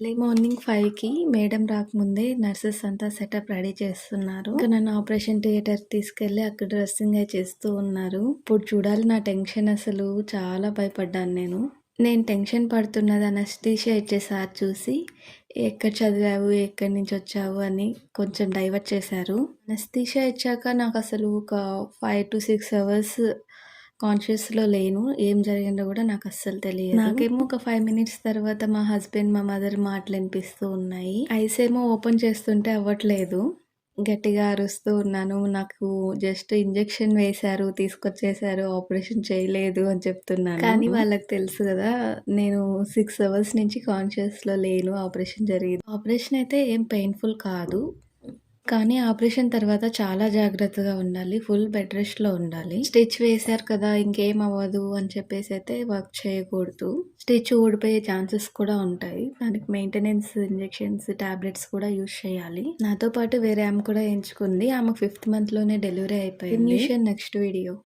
Early morning ఫైవ్కి madam రాకముందే nurses అంతా సెటప్ రెడీ చేస్తున్నారు. ఇంకా నన్ను ఆపరేషన్ థియేటర్ తీసుకెళ్ళి అక్కడ డ్రెస్సింగ్ అయి చేస్తూ ఉన్నారు. ఇప్పుడు చూడాలి నా టెన్షన్ అసలు. చాలా భయపడ్డాను నేను. నేను టెన్షన్ పడుతున్నది అనస్థీషియా ఇచ్చేసారి చూసి ఎక్కడ చదివావు? ఎక్కడి నుంచి వచ్చావు? అని కొంచెం డైవర్ట్ చేశారు. అనస్థీషియా ఇచ్చాక నాకు అసలు ఒక ఫైవ్ టు సిక్స్ అవర్స్ కాన్షియస్లో లేను. ఏం జరిగిందో కూడా నాకు అస్సలు తెలియదు. నాకేమో ఒక ఫైవ్ మినిట్స్ తర్వాత మా హస్బెండ్ మా మదర్ మాటలు వినిపిస్తూ ఉన్నాయి. ఐస్ ఏమో ఓపెన్ చేస్తుంటే అవ్వట్లేదు. గట్టిగా అరుస్తూ ఉన్నాను. నాకు జస్ట్ ఇంజెక్షన్ వేశారు తీసుకొచ్చేసారు ఆపరేషన్ చేయలేదు అని చెప్తున్నాను. కానీ వాళ్ళకి తెలుసు కదా నేను సిక్స్ అవర్స్ నుంచి కాన్షియస్లో లేను ఆపరేషన్ జరిగింది. ఆపరేషన్ అయితే ఏం పెయిన్ఫుల్ కాదు. కానీ ఆపరేషన్ తర్వాత చాలా జాగ్రత్తగా ఉండాలి ఫుల్ బెడ్ రెస్ట్లో ఉండాలి. స్టిచ్ వేశారు కదా ఇంకేం అవ్వదు అని చెప్పేసి అయితే వర్క్ చేయకూడదు. స్టిచ్ ఊడిపోయే ఛాన్సెస్ కూడా ఉంటాయి. దానికి మెయింటెనెన్స్ ఇంజెక్షన్స్ టాబ్లెట్స్ కూడా యూజ్ చేయాలి. నాతో పాటు వేరే ఆమె కూడా ఎంచుకుంది. ఆమె ఫిఫ్త్ మంత్లోనే డెలివరీ అయిపోయింది. Next video.